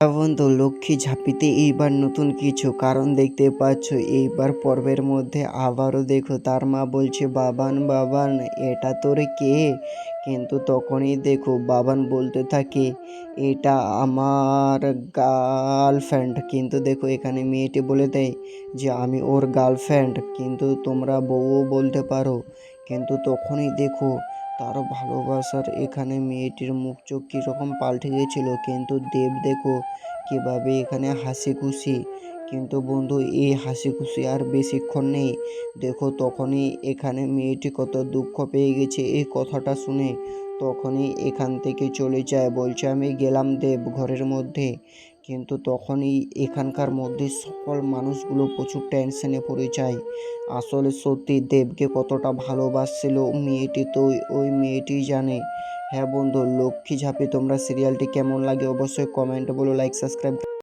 বন্ধু লক্ষ্মী ঝাঁপিতে এইবার নতুন কিছু। কারণ দেখতে পাচ্ছ, এইবার পর্বের মধ্যে আবারও দেখো, তার মা বলছে, বাবান বাবান, এটা তোর কে? কিন্তু তখনই দেখো, বাবান বলতে থাকে, এটা আমার গার্লফ্রেন্ড কিন্তু দেখো, এখানে মেয়েটি বলে দেয় যে, আমি ওর গার্লফ্রেন্ড কিন্তু তোমরা বউও বলতে পারো। কিন্তু তখনই দেখো তারও ভালোবাসার এখানে মেয়েটির মুখ চোখ কীরকম পাল্টে গেছিল কিন্তু দেব দেখো কীভাবে এখানে হাসি খুশি কিন্তু বন্ধু, এই হাসি খুশি আর বেশিক্ষণ নেই। দেখো তখনই এখানে মেয়েটি কত দুঃখ পেয়ে গেছে এই কথাটা শুনে। তখনই এখান থেকে চলে যায়, বলছে, আমি গেলাম দেব ঘরের মধ্যে। কিন্তু তখনই এখানকার মধ্যে সকল মানুষগুলো প্রচুর টেনশনে পড়ে যায়। আসলে সত্যি দেবকে কতটা ভালোবাসছিল মেয়েটি তো ওই- মেয়েটি জানে। হ্যাঁ বন্ধু, লক্ষ্মী ঝাঁপি, তোমরা সিরিয়ালটি কেমন লাগে অবশ্যই কমেন্ট বলো লাইক সাবস্ক্রাইব